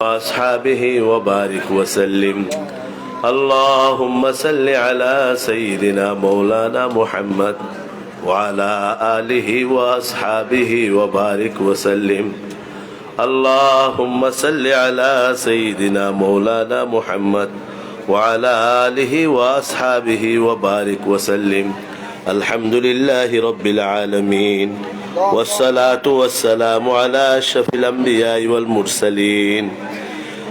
وأصحابه وبارك وسلم. اللهم صل على سيدنا مولانا محمد وعلى آله وأصحابه وبارك وسلم. اللهم صل على سيدنا مولانا محمد وعلى آله وأصحابه وبارك وسلم. الحمد لله رب العالمين. والصلاة والسلام على أشرف الأنبياء والمرسلين.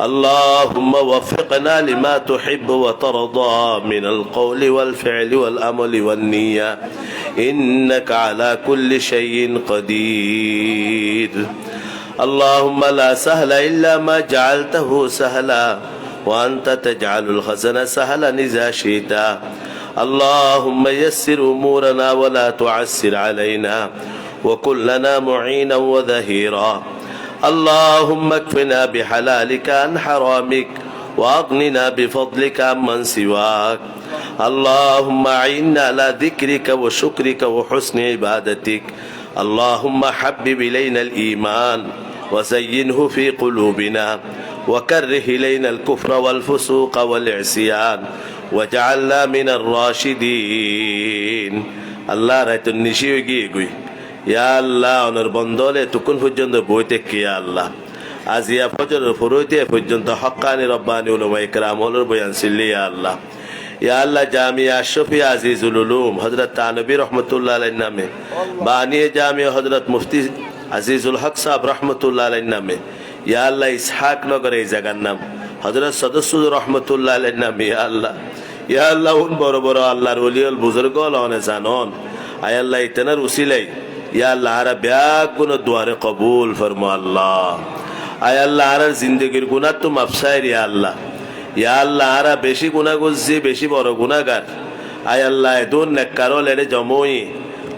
اللهم وفقنا لما تحب وترضى من القول والفعل والأمل والنية. إنك على كل شيء قدير. اللهم لا سهل إلا ما جعلته سهلا وأنت تجعل الخزن سهلا إذا شئت. اللهم يسر أمورنا ولا تعسر علينا وكن لنا معينا وذهيرا اللهم اكفنا بحلالك عن حرامك وأغننا بفضلك عمن سواك. اللهم أعنا على ذكرك وشكرك وحسن عبادتك. اللهم حبب إلينا الإيمان وزينه في قلوبنا وكره إلينا الكفر والفسوق والعصيان وجعلنا من الراشدين. الله رايت النشي ইয়া আল্লাহ, অনর বন্দলে তুকুন পর্যন্ত বইতে কে আল্লাহ? আজিয়া ফজর ফুরুইতে পর্যন্ত হক্কানি রব্বানি উলমা ইকরাম হলর বয়ান সিল্লি ইয়া আল্লাহ। ইয়া আল্লাহ, জামিয়া আশরফি আজিজুল উলুম হজরত তানবী রহমতুল্লাহ আলাইহির নামে। বানিয়ে জামিয়া হজরত মুফতি আজিজুল হক সাহেব রহমতুল্লাহ আলাইহির নামে। ইয়া আল্লাহ, ইসহাক নগর এই জায়গার নাম। হজরত সদস্যুর রহমতুল্লাহ আলাইহির নামে, ইয়া আল্লাহ। ইয়া আল্লাহ বড় বড় আল্লাহর ওলিয়ল বুজুর্গ লনে জানন। আয় আল্লাহ ইতনার উসিলাই ইয়া আল্লাহ আরা ব্যাগ গুণ কবুল ফরমো আল্লাহ। আয় আল্লাহ আরার জিন্দগির গুণা তো মাফসাইর ইয়া আল্লাহ। ইয়া আল্লাহ আরা বেশি গুণা করছি, বেশি বড় গুণাগার আয় আল্লাহ এদুন নেকারল এনে জমই।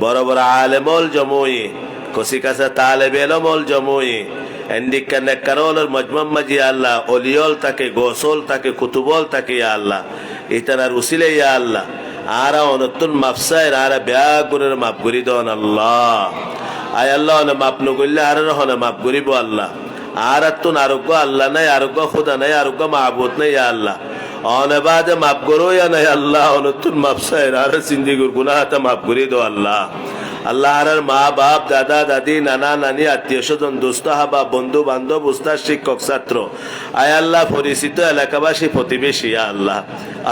বড় বড় আলেমল জমই। কসি কাসা তালে বেলমল জমই। এন্ডিকা নেকারলের মজমাম মাজি আল্লাহ, অলিয়ল তাকে, গোসল তাকে, কুতুবল তাকে ইয়া আল্লাহ। ইতানার উসিলে ইয়া আল্লাহ। আরা অনতুন মাফসায় আরা ব্যা করে মাপ করি দন আল্লাহ। আয় আল্লাহ, অনে মাপ নগরলে আর হনে মাপ করিব আল্লাহ। আর তুন আরোগ্য আল্লাহ নাই, আরোগ্য খুদা নাই, আরোগ্য মাহবুত নাই আল্লাহ। অনেবাদে মাপ করো ইয়া নাই আল্লাহ, অনতুন মাফসায় আর সিন্দিগুর গুনাহাতে মাপ করি দো আল্লাহ। আল্লাহ আর মা বাপ দাদা, দাদি, নানা, নানি, আত্মীয় স্বজন, দুস্থ, হাবা, বন্ধু, বান্ধব, উস্তাদ, শিক্ষক, ছাত্র। আয় আল্লাহ, পরিচিত এলাকাবাসী, প্রতিবেশী আল্লাহ।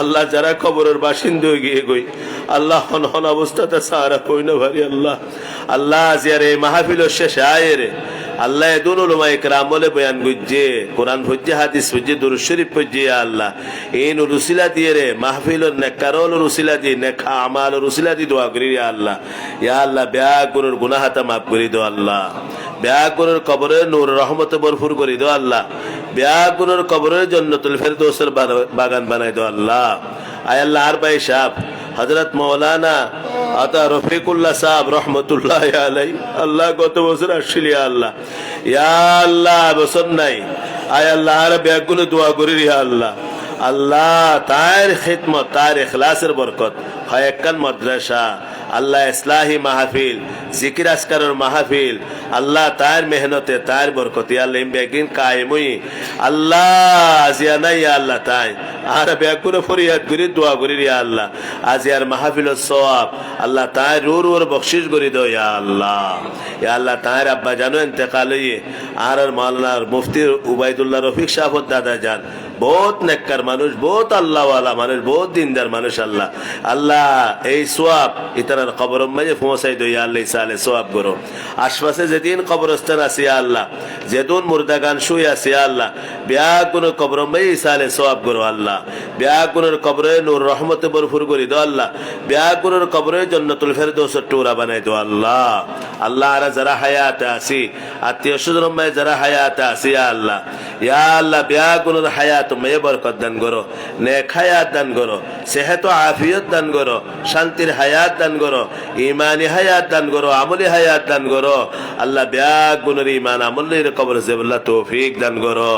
আল্লাহ যারা খবরের বাসিন্দা গিয়ে গই, আল্লাহ হন হন অবস্থাতে সারা কইন ভারি আল্লাহ। আল্লাহ আজিয়ার এই মাহফিল শেষে আয় আল্লাহ এদুন উলমা ইকরাম বলে বয়ান গুজ্জে কোরআন ভজ্জে হাদিস ভজ্জে দুরুদ শরীফ আল্লাহ। এই রুসিলা দিয়ে রে মাহফিলর নেকারল রুসিলা দিয়ে নেখা আমাল রুসিলা দিয়ে দোয়া করি আল্লাহ। ইয়া আল্লাহ, ব্যাগ গুরুর গুনাহাতা মাফ করি দো আল্লাহ। ব্যাগ গুরুর কবরে নূর, রহমতে ভরপুর করি দো আল্লাহ। ব্যাগ গুরুর কবরের জন্য তুল ফের দোসের বাগান বানাই দো আল্লাহ। আয় আল্লাহ আর ভাই সাহ হজরত মৌলানা আতা রফিকুল্লাহ সাহেব রহমতুল্লাহ আলাই। আল্লাহ গত বছর আসছিল আল্লাহ। ইয়া আল্লাহ, বছর নাই। আয় আল্লাহ, আর ব্যাগগুলো দোয়া করি রিয়া আল্লাহ। আল্লাহ, তার খিদমত, তার এখলাসের বরকত। হয় একখান মাদ্রাসা আল্লাহ ইসলাহি মাহফিল, জিকির আসকারের মাহফিল, আল্লাহ তার মেহনতে তার বরকতি, আল্লাহ কায়েমই। আল্লাহ, আজিয়া নাই আল্লাহ তাই। আর ব্যাগুলো ফরিয়াদ করি, দোয়া করি রিয়া আল্লাহ। আজি আর মাহফিল সওয়াব আল্লাহ তাই রুর ওর বকশিস করি দো ইয়া আল্লাহ। ইয়া আল্লাহ তার আব্বা জানো ইন্তেকাল হইয়ে, আর মাওলানার মুফতি উবাইদুল্লাহ রফিক সাহর দাদা যান বহুত নেককার মানুষ, বহুত আল্লাহওয়ালা মানুষ, বহুত দিনদার মানুষ আল্লাহ। আল্লাহ, এই সোয়াব ইতার কবর মাঝে পৌঁছাই দই আল্লাহ সালে সোয়াব করো। আশপাশে যেদিন কবরস্থান আছে আল্লাহ। যেদিন মুর্দাগান শুয়ে আছে আল্লাহ। ব্যাগ গুণ কবর মাঝে সালে সোয়াব করো আল্লাহ। ব্যাগ গুণের কবরে নূর রহমতে ভরপুর করি দো আল্লাহ। ব্যাগ গুণের কবরে জন্নতুল ফেরদৌস টুরা বানাই দো আল্লাহ। আল্লাহ, আর যারা হায়াতে আসি আত্মীয় স্বজন যারা হায়াতে আসি আল্লাহ। ইয়া আল্লাহ বিয়া গুলোর হায়াত মেয়ে বরকত দান করো, নেক হায়াত দান করো, সেহেত আফিয়ত দান করো, শান্তির হায়াত দান করো, ইমানি হায়াত দান করো, আমলি হায়াত দান করো। আল্লাহ বিয়া গুণের ইমান আমলের কবর জেবুল্লাহ তৌফিক দান করো।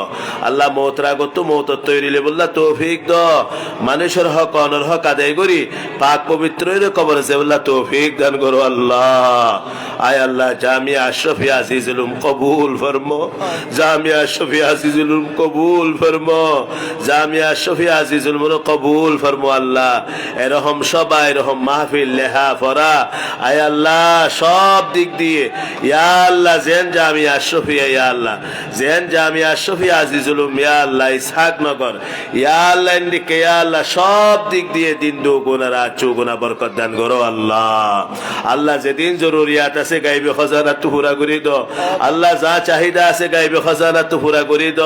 আল্লাহ মৌতরা গত মৌত তৈরি লেবুল্লাহ তৌফিক দ। মানুষের হক অনর হক আদায় করি, পাক পবিত্র কবর জেবুল্লাহ তৌফিক দান করো আল্লাহ। আয় আল্লাহ জামি আশরফি আজিজুল উলুম কবুল ফরমো, জামিয়া আশরফি আজিজুল কবুল ফরমো। জামিয়া আশরফি আজিজুল উলুম কবুল ফরমো আল্লাহ। এরকম সবাই এরকম মাহফিল, লেহা, ফরা। আয় আল্লাহ, সব দিক দিয়ে। ইয়া আল্লাহ, জেন জামিয়া আশরফি ইয়া আল্লাহ। জেন জামিয়া আশরফি আজিজুল ইয়া আল্লাহ, ইসহাক নগর। ইয়া আল্লাহ, ইন্দিকে, ইয়া আল্লাহ, সব দিক দিয়ে দিন দু গুণা রাত চৌগুণা বরকত দান করো আল্লাহ। আল্লাহ যেদিন জরুরিয়াত আছে, গাইবে খজানা, তু পুরা করি দ। আল্লাহ যা চাহিদা আছে, গাইবে খজানা, তু পুরা করি দ।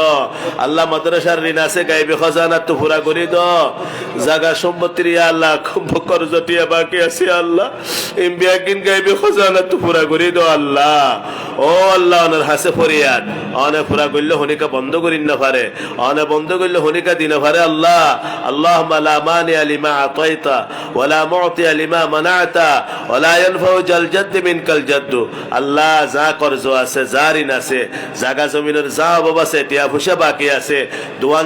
আল্লাহ মাদ্রাসার ঋণ আছে, গাইবে খজানা তু পুরা করি দ জাগা সম্পত্তির আল্লাহ বকর জটিয়া বাকি আছে আল্লাহ। ইম্বিয়া কিন গাইবে খজানা তু পুরা করি দ আল্লাহ। ও আল্লাহ, অনের হাসে ফরিয়াদ। অনে পুরা করলে হনিকা বন্ধ করিন না পারে। অনে বন্ধ করলে হনিকা দিন পারে আল্লাহ। আল্লাহ লা মানি লিমা আতাইতা ওয়ালা মুতি লিমা মানাতা ওয়ালা ইয়ানফাউ জাল জাদ্দ মিনকাল জাদ্দ। আল্লাহ, যা কর্জ আছে, যা ঋণ আছে, জাগা জমিনের যা অভাব আছে টিয়া পয়সা বাকি আছে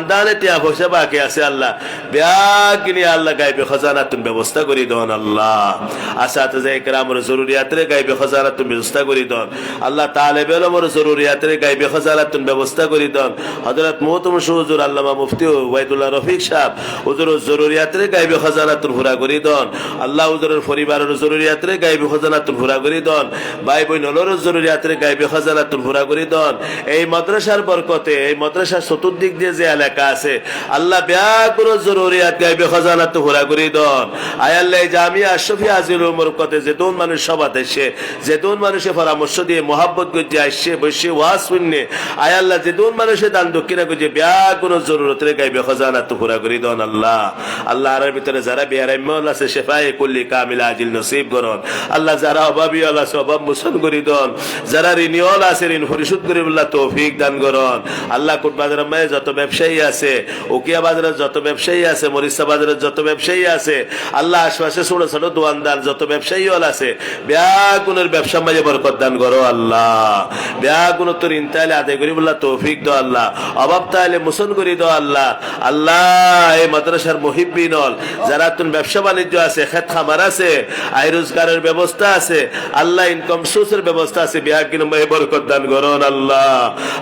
দোয়ানদানে টিয়া পয়সা বাকি আছে আল্লাহ। ব্যাগিনি আল্লাহ গাইবে খজানা তুমি ব্যবস্থা করি দন আল্লাহ। আসাতে যে একরামর জরুরিয়াতের গাইবে খজানা তুমি ব্যবস্থা করি দন। আল্লাহ তালে বেলমর জরুরিয়াতের গাইবে খজানা তুমি ব্যবস্থা করি দন। হযরত মুহতম সুজুর আল্লামা মুফতি ওয়াইদুল্লাহ রফিক সাহেব হুজুর জরুরিয়াতের গাইবে খজানা তুমি পুরা করি দন। আল্লাহ হুজুরের পরিবারের জরুরিয়াতের গাইবে খজানা তুমি পুরা করি দন। ভাই বোন নলর জরুরিয়াতের গাইবে খজানা তুমি পুরা করি দন। এই মাদ্রাসার বরকতে, এই মাদ্রাসার চতুর্দিক দিয়ে যে এলাকা আছে। আল্লাহ ব্যাগুলো জরুরিয়াত গাইবে, খজানা তো দন। আয় আল্লাহ জামিয়া উমর কতে যেতুন মানুষ মানুষে পরামর্শ দিয়ে মোহাব্বত আসছে বসে আয় আল্লাহ মানুষে দান দক্ষিণা গাইবে, খজানা তো দন আল্লাহ। আল্লাহ আর ভিতরে যারা বেহারাম্য আছে সেফাই কামিলা আজিল নসিব আল্লাহ যারা অভাবী আছে, অভাব মোচন করি দন। যারা ঋণীয়ল আছে, ঋণ পরিশোধ করি বললা তৌফিক দান করন। আল্লাহ কোট বাজারের যত ব্যবসায়ী আছে। উকিয়া বাজারের যত ব্যবসায়ী আছে মরিসা বাজারের যত ব্যবসায়ী আছে, আল্লাহ আশপাশে ছোট ছোট দোয়ানদার যত ব্যবসায়ী হল আছে, ব্যাগুনের ব্যবসা মাঝে বরকত দান করো আল্লাহ। ব্যাগুন তোর ঋণ তাইলে আদায় করি বললা তৌফিক দো আল্লাহ। অভাব তাইলে মোচন করি দো আল্লাহ। আল্লাহ, এই মাদ্রাসার মহিবিনল যারা তুমি ব্যবসা বাণিজ্য আছে, খেত খামার আছে, আয় রোজগারের ব্যবস্থা আছে, আল্লাহ ইনকাম সোর্সের ব্যবস্থা আছে বিয়া কিনময় বরকত দান করুন আল্লাহ।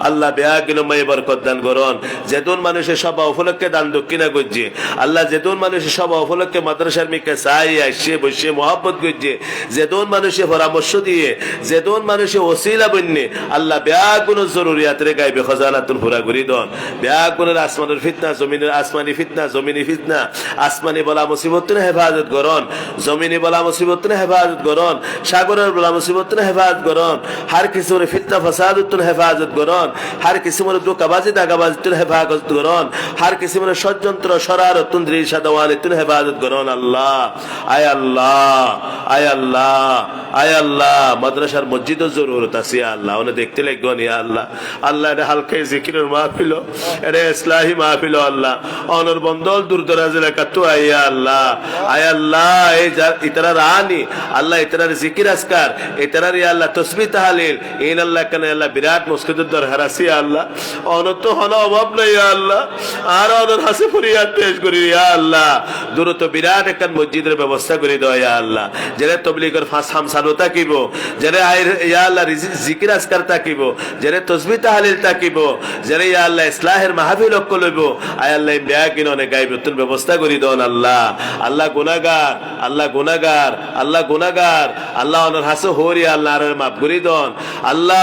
আল্লাহ বিয়া কিনময় বরকত দান করুন। যেতুন মানুষের সভা উপলক্ষে দান দক্ষিণা করছে। আল্লাহ যেতুন মানুষের সভা উপলক্ষে মাদ্রাসার মিকে চাই, আসছে বসে মহাব্বত করছে। যেতুন মানুষের পরামর্শ দিয়ে যেতুন মানুষের ওসিলা বন্যে, আল্লাহ বিয়া কোন জরুরিয়াতের গাইবে খজানাতুন পুরা করি দন। বিয়া কোনের আসমানের ফিতনা, জমিনের আসমানি ফিতনা, জমিনি ফিতনা, আসমানি বলা মুসিবত হেফাজত করন। জমিনি বলা মুসিবত হেফাজত করন। সাগরের বলা মুসিবত হেফাজত করন। হার কিসমের ফিতনা ফসাদতুন হেফাজত করন। হার কিসমের দোকাবাজি দাগাবাজিতুন হেফাজত করন হার কিসমের ষড়যন্ত্র শরারতুন দৃশা দেওয়ালিতুন হেফাজত করন আল্লাহ, আয় আল্লাহ আয় আল্লাহ আয় আল্লাহ। মাদ্রাসার মসজিদও জরুরত আছে আল্লাহ। ওনে দেখতে লাগবে ইয়া আল্লাহ। আল্লাহ এটা হালকা জিকিরের মাহফিল এটা ইসলাহি মাহফিল আল্লাহ। অনর বন্দল দূর দরাজ এলাকা তো আইয়া আল্লাহ। আয় আল্লাহ, এই ইতারা রানি। আল্লাহ, ইতারার জিকির আসকার ইতারার ইয়া আল্লাহ, তসবি তাহালিল। ইন আল্লাহ কেন আল্লাহ, বিরাট মুস্কিদের দর হারাসি আল্লাহ। অনত হন অভাব নাই ইয়া আল্লাহ। আর ফরিয়াদ পেশ করি ইয়া আল্লাহ। দূরত বিরাট একটা মসজিদের ব্যবস্থা করে ইয়া আল্লাহ। যারা ফাঁস হামসানো আইর ইয়া আল্লাহ জিকির আসকার তাকিব যারা তসবি তাহালিল যারা ইয়া আল্লাহ, ইসলাহের লক্ষ্য লইব, আয় আল্লাহ ব্যাগ কিনে অনেক গাইব তুমি ব্যবস্থা করি দন আল্লাহ। আল্লাহ গুনাগার আল্লাহ গুনাগার আল্লাহ গুনাগার আল্লাহ অনর হাসে হরি আল্লাহ, আর মাফ করি আল্লাহ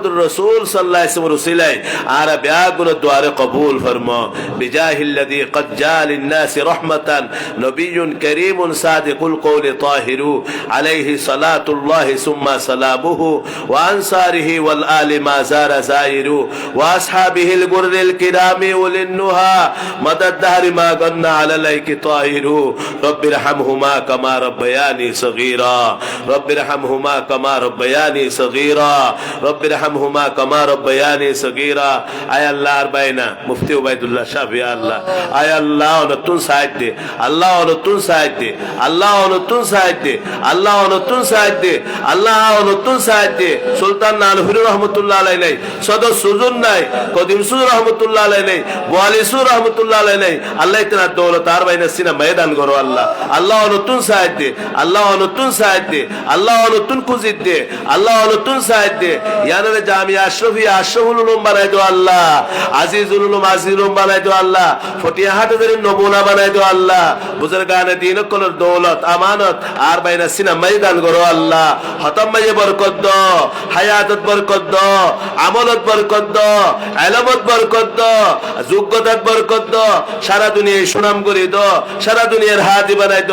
محمد الرسول صلى الله عليه وسلم رسیلائی آرہ بیاگن دوار قبول فرما بجاه الذي قد جاء للناس رحمة نبي كريم صادق القول طاهر. عليه صلاة الله ثم سلامه وأنصاره والآل ما زار زائر. وأصحابه الغر الكرام وللنها مدى الدهر ما قلنا على ليك طاهر. رب ارحمهما كما ربياني صغيرا. رب ارحمهما كما ربياني صغيرا. رب ارحم ওয়ারহামহুমা কামা রব্বায়ানি সগীরা। আয় আল্লাহ আর বাইনা মুফতি উবাইদুল্লাহ শাহ ইয়া আল্লাহ। আয় আল্লাহ নতুন সাহায্য দে, আল্লাহ নতুন সাহায্য দে, আল্লাহ নতুন সাহায্য দে, আল্লাহ নতুন সাহায্য দে, আল্লাহ নতুন সাহায্য দে। সুলতান নানহুর রহমতুল্লাহ আলাই নাই, সদর সুজুন নাই, কদিম সুর রহমতুল্লাহ আলাই নাই ওয়ালি সুর রহমতুল্লাহ আলাই নাই। আল্লাহ ইতনা দৌলত আর বাইনা সিনা ময়দান করো আল্লাহ। আল্লাহ নতুন সাহায্য দে, আল্লাহ নতুন সাহায্য দে, আল্লাহ নতুন কুজিত দে, আল্লাহ নতুন সাহায্য দে। ইয়ানারে জামিয়া আশরফি আশরফুল উলুম বানাই দো আল্লাহ, আজিজুল উলুম বানাই দো আল্লাহ নমুনা বানাই দো আল্লাহ বুজুর গানে দিন কলর দৌলত, আমানত, আর বাইনা করো আল্লাহ, হতম মাইয়ে বরকত দ, হায়াতত বরকত আমলত বরকত এলমত বরকত যোগ্যতাত বরকত সারা দুনিয়ায় সুনাম করি সারা দুনিয়ার হাতি বানাই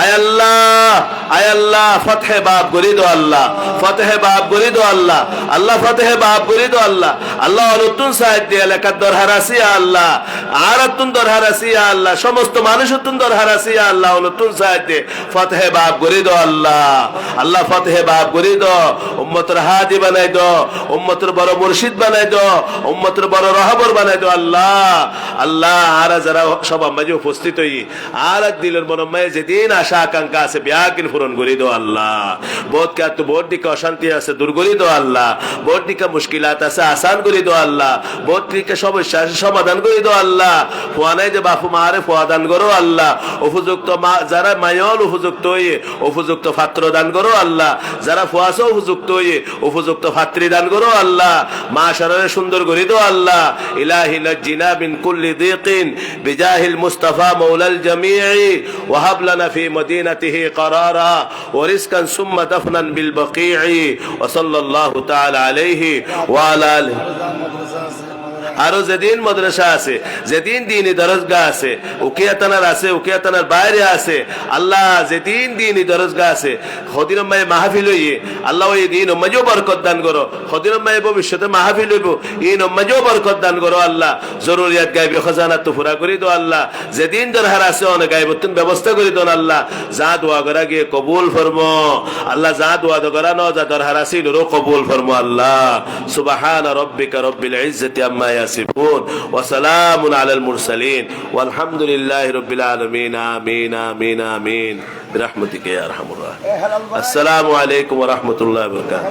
আয় আল্লাহ আয় আল্লাহ, ফতহে বাপ করি দো আল্লাহ, ফতহে বাপ করি দো আল্লাহ আল্লাহ ফতহে বাপ করি দো আল্লাহ। আল্লাহ নতুন সাহায্য এলাকার দরহার আসি আল্লাহ। আর তুন দরহার আসি আল্লাহ। সমস্ত মানুষ তুন দরহার আসি আল্লাহ। নতুন সাহায্য ফতহে বাপ করি দো আল্লাহ। আল্লাহ ফতহে বাপ করি দো উম্মতের হাদি বানাই দো উম্মতের বড় মুর্শিদ বানাই দো উম্মতের বড় রহবর বানাই দো আল্লাহ। আল্লাহ আর যারা সবার মাঝে উপস্থিত হই, আর দিলের মনে মায়ে যেদিন আশা আকাঙ্ক্ষা আছে ব্যাকিন পূরণ করি দো আল্লাহ। বোধ কে বোধ দিকে অশান্তি আছে, দূর করি দো আল্লাহ। বোধ দিকে মুশকিলাত আছে আসান করি দো আল্লাহ বোধ দিকে সমস্যা আছে সমাধান করি দো আল্লাহ ফুয়ানাই যে বাপু মারে ফুয়াদান করো আল্লাহ উপযুক্ত মা যারা মায়ল উপযুক্ত হয়ে উপযুক্ত পাত্র দান করো আল্লাহ যারা ফুয়াসও উপযুক্ত হয়ে উপযুক্ত পাত্রী দান করো আল্লাহ মা সারারে সুন্দর করি দো আল্লাহ ইলাহি লজ্জিনা বিন কুল্লি দিকিন বিজাহিল মুস্তাফা মৌলাল জামিঈ وهب لنا في مدينته قرارا ورزقا ثم دفنا بالبقيع وصلى الله تعالى عليه আলাইহি ওয়া আলা আরও যেদিন মাদ্রাসা আছে, যেদিন দিনই দরজগা আছে, উকিয়াতানার আছে, উকিয়াতানার বাইরে আছে, আল্লাহ যেদিন দিনই দরজগা আছে হদিরম মাহফিল হইয়ে আল্লাহ ওই দিন মজো বরকত দান করো হদিরম ভাই ভবিষ্যতে মাহফিল হইব ইন মজো বরকত দান করো আল্লাহ, জরুরিয়াত গাইবে খজানা তো পুরা করি দো আল্লাহ, যেদিন দরহার আছে অনেক গাইবতুন ব্যবস্থা করি দোন আল্লাহ, যা দোয়া করা গিয়ে কবুল ফরমো, আল্লাহ যা দোয়া দো করা ন যা দরহার আছে নুরো কবুল ফরমো আল্লাহ, সুবহান রব্বিকা রব্বিল ইজ্জতি আম্মা يصفون وسلام على المرسلين. والحمد لله رب العالمين. آمين آمين آمين. برحمتك يا أرحم الراحمين. السلام عليكم ورحمة الله وبركاته.